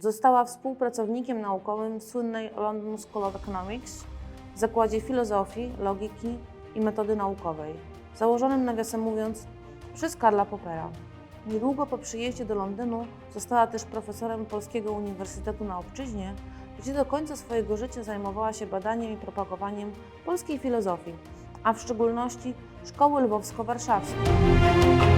Została współpracownikiem naukowym słynnej London School of Economics w Zakładzie Filozofii, Logiki i Metody Naukowej, założonym nawiasem mówiąc przez Karla Popera. Niedługo po przyjeździe do Londynu została też profesorem Polskiego Uniwersytetu na Obczyźnie, gdzie do końca swojego życia zajmowała się badaniem i propagowaniem polskiej filozofii, a w szczególności Szkoły Lwowsko-Warszawskiej.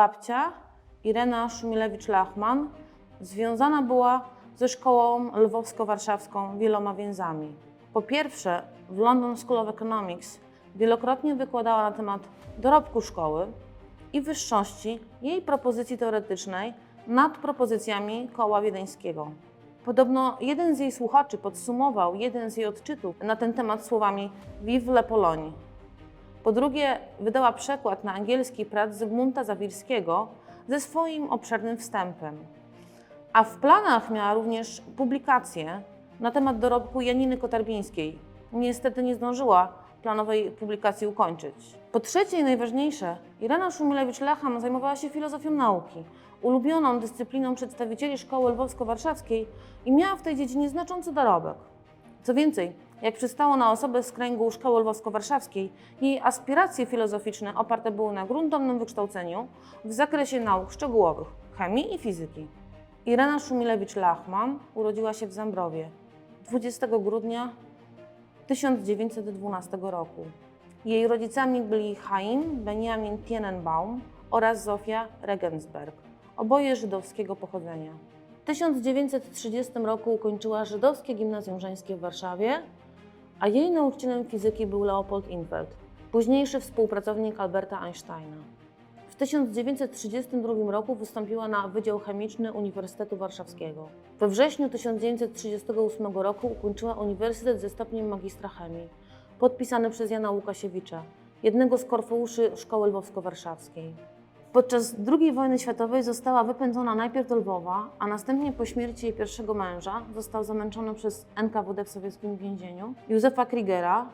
Moja babcia, Irena Szumilewicz-Lachman, związana była ze szkołą lwowsko-warszawską wieloma więzami. Po pierwsze, w London School of Economics wielokrotnie wykładała na temat dorobku szkoły i wyższości jej propozycji teoretycznej nad propozycjami koła wiedeńskiego. Podobno jeden z jej słuchaczy podsumował jeden z jej odczytów na ten temat słowami Vive la Pologne. Po drugie, wydała przekład na angielski prac Zygmunta Zawirskiego ze swoim obszernym wstępem. A w planach miała również publikację na temat dorobku Janiny Kotarbińskiej. Niestety nie zdążyła planowej publikacji ukończyć. Po trzecie i najważniejsze, Irena Szumilewicz-Lecham zajmowała się filozofią nauki, ulubioną dyscypliną przedstawicieli szkoły lwowsko-warszawskiej i miała w tej dziedzinie znaczący dorobek. Co więcej, jak przystało na osobę z kręgu Szkoły Lwowsko-Warszawskiej, jej aspiracje filozoficzne oparte były na gruntownym wykształceniu w zakresie nauk szczegółowych, chemii i fizyki. Irena Szumilewicz-Lachman urodziła się w Zambrowie 20 grudnia 1912 roku. Jej rodzicami byli Chaim Benjamin Tienenbaum oraz Zofia Regensberg, oboje żydowskiego pochodzenia. W 1930 roku ukończyła żydowskie gimnazjum żeńskie w Warszawie, a jej nauczycielem fizyki był Leopold Infeld, późniejszy współpracownik Alberta Einsteina. W 1932 roku wystąpiła na Wydział Chemiczny Uniwersytetu Warszawskiego. We wrześniu 1938 roku ukończyła uniwersytet ze stopniem magistra chemii, podpisany przez Jana Łukasiewicza, jednego z korfeuszy Szkoły Lwowsko-Warszawskiej. Podczas II wojny światowej została wypędzona najpierw do Lwowa, a następnie po śmierci jej pierwszego męża został zamęczony przez NKWD w sowieckim więzieniu. Józefa Kriegera,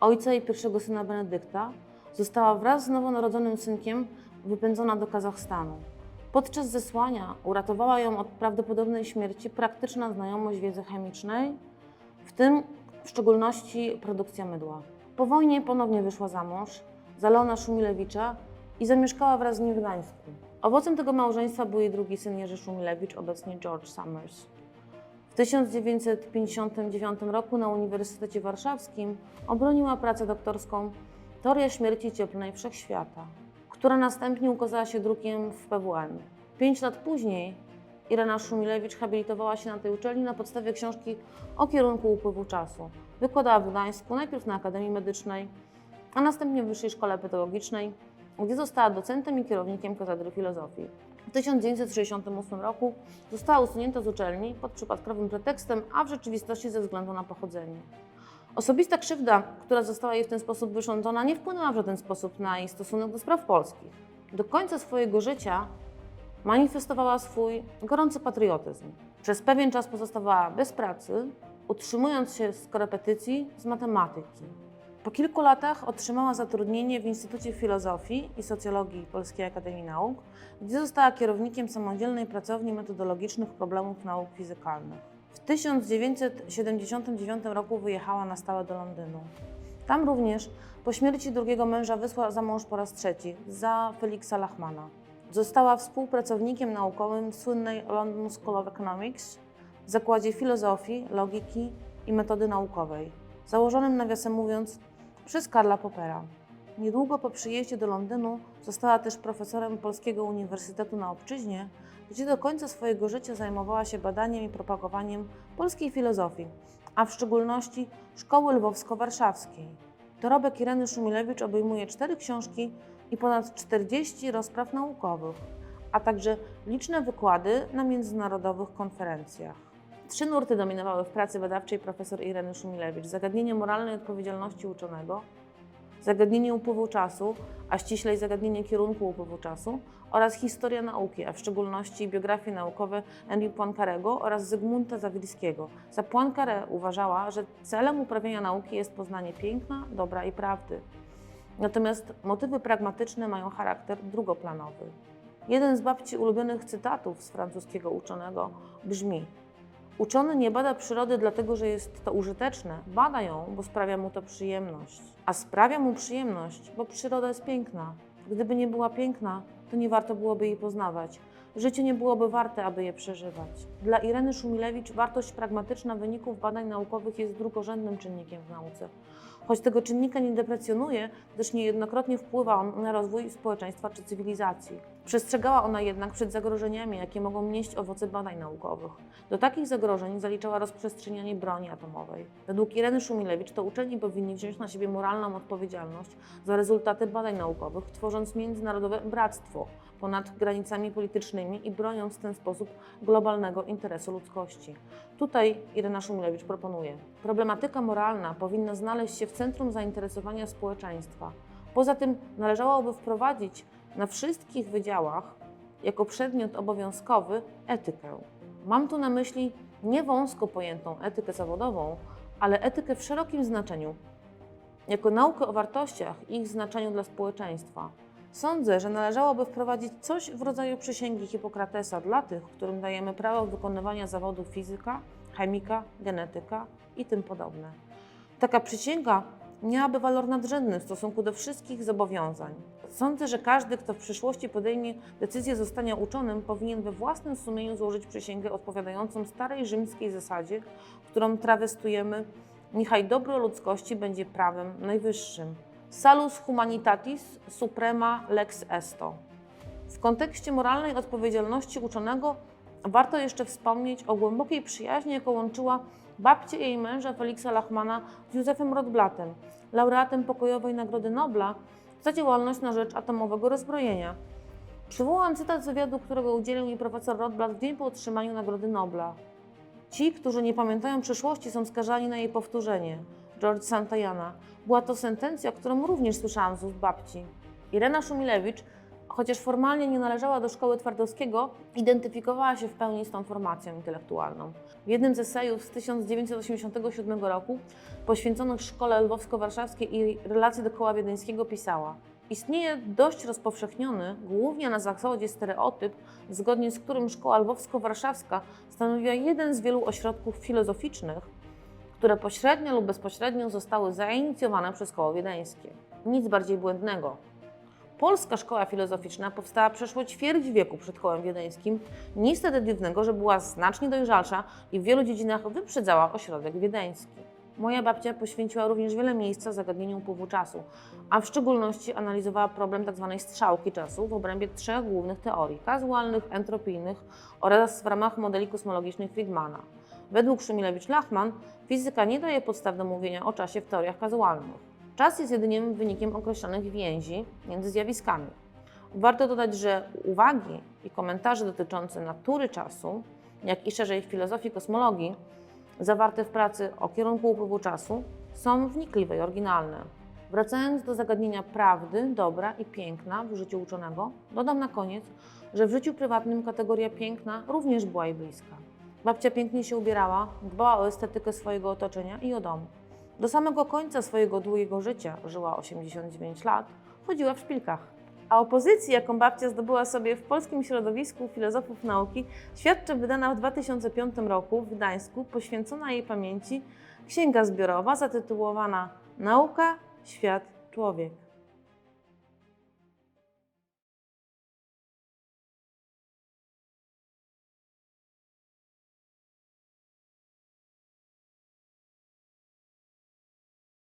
ojca jej pierwszego syna Benedykta, została wraz z nowonarodzonym synkiem wypędzona do Kazachstanu. Podczas zesłania uratowała ją od prawdopodobnej śmierci praktyczna znajomość wiedzy chemicznej, w tym w szczególności produkcja mydła. Po wojnie ponownie wyszła za mąż, za Leona Szumilewicza i zamieszkała wraz z nim w Gdańsku. Owocem tego małżeństwa był jej drugi syn Jerzy Szumilewicz, obecnie George Summers. W 1959 roku na Uniwersytecie Warszawskim obroniła pracę doktorską Teoria śmierci cieplnej wszechświata, która następnie ukazała się drukiem w PWN. Pięć lat później Irena Szumilewicz habilitowała się na tej uczelni na podstawie książki o kierunku upływu czasu. Wykładała w Gdańsku, najpierw na Akademii Medycznej, a następnie w Wyższej Szkole Pedagogicznej, gdzie została docentem i kierownikiem katedry filozofii. W 1968 roku została usunięta z uczelni pod przypadkowym pretekstem, a w rzeczywistości ze względu na pochodzenie. Osobista krzywda, która została jej w ten sposób wyrządzona, nie wpłynęła w żaden sposób na jej stosunek do spraw polskich. Do końca swojego życia manifestowała swój gorący patriotyzm. Przez pewien czas pozostawała bez pracy, utrzymując się z korepetycji z matematyki. Po kilku latach otrzymała zatrudnienie w Instytucie Filozofii i Socjologii Polskiej Akademii Nauk, gdzie została kierownikiem samodzielnej pracowni metodologicznych problemów nauk fizykalnych. W 1979 roku wyjechała na stałe do Londynu. Tam również po śmierci drugiego męża wysłała za mąż po raz trzeci, za Feliksa Lachmana. Została współpracownikiem naukowym słynnej London School of Economics w Zakładzie Filozofii, Logiki i Metody Naukowej, założonym nawiasem mówiąc przez Karla Popera. Niedługo po przyjeździe do Londynu została też profesorem Polskiego Uniwersytetu na Obczyźnie, gdzie do końca swojego życia zajmowała się badaniem i propagowaniem polskiej filozofii, a w szczególności Szkoły Lwowsko-Warszawskiej. Dorobek Ireny Szumilewicz obejmuje cztery książki i ponad 40 rozpraw naukowych, a także liczne wykłady na międzynarodowych konferencjach. Trzy nurty dominowały w pracy badawczej profesor Ireny Szumilewicz: zagadnienie moralnej odpowiedzialności uczonego, zagadnienie upływu czasu, a ściślej zagadnienie kierunku upływu czasu oraz historia nauki, a w szczególności biografie naukowe Henri Poincarego oraz Zygmunta Zawilskiego. Za Poincaré uważała, że celem uprawiania nauki jest poznanie piękna, dobra i prawdy. Natomiast motywy pragmatyczne mają charakter drugoplanowy. Jeden z babci ulubionych cytatów z francuskiego uczonego brzmi: Uczony nie bada przyrody dlatego, że jest to użyteczne, bada ją, bo sprawia mu to przyjemność. A sprawia mu przyjemność, bo przyroda jest piękna. Gdyby nie była piękna, to nie warto byłoby jej poznawać. Życie nie byłoby warte, aby je przeżywać. Dla Ireny Szumilewicz wartość pragmatyczna wyników badań naukowych jest drugorzędnym czynnikiem w nauce. Choć tego czynnika nie deprecjonuje, gdyż niejednokrotnie wpływa on na rozwój społeczeństwa czy cywilizacji. Przestrzegała ona jednak przed zagrożeniami, jakie mogą nieść owoce badań naukowych. Do takich zagrożeń zaliczała rozprzestrzenianie broni atomowej. Według Ireny Szumilewicz to uczeni powinni wziąć na siebie moralną odpowiedzialność za rezultaty badań naukowych, tworząc międzynarodowe bractwo ponad granicami politycznymi i broniąc w ten sposób globalnego interesu ludzkości. Tutaj Irena Szumilewicz proponuje: problematyka moralna powinna znaleźć się w centrum zainteresowania społeczeństwa. Poza tym należałoby wprowadzić na wszystkich wydziałach jako przedmiot obowiązkowy etykę. Mam tu na myśli nie wąsko pojętą etykę zawodową, ale etykę w szerokim znaczeniu, jako naukę o wartościach i ich znaczeniu dla społeczeństwa. Sądzę, że należałoby wprowadzić coś w rodzaju przysięgi Hipokratesa dla tych, którym dajemy prawo wykonywania zawodu fizyka, chemika, genetyka i tym podobne. Taka przysięga miałaby walor nadrzędny w stosunku do wszystkich zobowiązań. Sądzę, że każdy, kto w przyszłości podejmie decyzję zostania uczonym, powinien we własnym sumieniu złożyć przysięgę odpowiadającą starej rzymskiej zasadzie, którą trawestujemy Niechaj dobro ludzkości będzie prawem najwyższym. Salus humanitatis suprema lex esto. W kontekście moralnej odpowiedzialności uczonego warto jeszcze wspomnieć o głębokiej przyjaźni, jaką łączyła babcię jej męża Feliksa Lachmana z Józefem Rotblatem, laureatem pokojowej Nagrody Nobla za działalność na rzecz atomowego rozbrojenia. Przywołam cytat z wywiadu, którego udzielił mi profesor Rotblat w dzień po otrzymaniu Nagrody Nobla. Ci, którzy nie pamiętają przeszłości, są skazani na jej powtórzenie. George Santayana. Była to sentencja, którą również słyszałam z ust babci. Irena Szumilewicz, chociaż formalnie nie należała do szkoły Twardowskiego, identyfikowała się w pełni z tą formacją intelektualną. W jednym z esejów z 1987 roku, poświęconych szkole lwowsko-warszawskiej i relacji do koła wiedeńskiego, pisała Istnieje dość rozpowszechniony, głównie na zachodzie, stereotyp, zgodnie z którym szkoła lwowsko-warszawska stanowiła jeden z wielu ośrodków filozoficznych, które pośrednio lub bezpośrednio zostały zainicjowane przez koło wiedeńskie. Nic bardziej błędnego. Polska szkoła filozoficzna powstała przeszło ćwierć wieku przed kołem wiedeńskim. Nic wtedy dziwnego, że była znacznie dojrzalsza i w wielu dziedzinach wyprzedzała ośrodek wiedeński. Moja babcia poświęciła również wiele miejsca zagadnieniu upływu czasu, a w szczególności analizowała problem tzw. strzałki czasu w obrębie trzech głównych teorii kazualnych, entropijnych oraz w ramach modeli kosmologicznych Friedmana. Według Szumilewicz-Lachman fizyka nie daje podstaw do mówienia o czasie w teoriach kazualnych. Czas jest jedynie wynikiem określonych więzi między zjawiskami. Warto dodać, że uwagi i komentarze dotyczące natury czasu, jak i szerzej filozofii kosmologii, zawarte w pracy o kierunku upływu czasu, są wnikliwe i oryginalne. Wracając do zagadnienia prawdy, dobra i piękna w życiu uczonego, dodam na koniec, że w życiu prywatnym kategoria piękna również była jej bliska. Babcia pięknie się ubierała, dbała o estetykę swojego otoczenia i o dom. Do samego końca swojego długiego życia, żyła 89 lat, chodziła w szpilkach. A o pozycji, jaką babcia zdobyła sobie w polskim środowisku filozofów nauki, świadczy wydana w 2005 roku w Gdańsku, poświęcona jej pamięci, księga zbiorowa zatytułowana Nauka, Świat, Człowiek.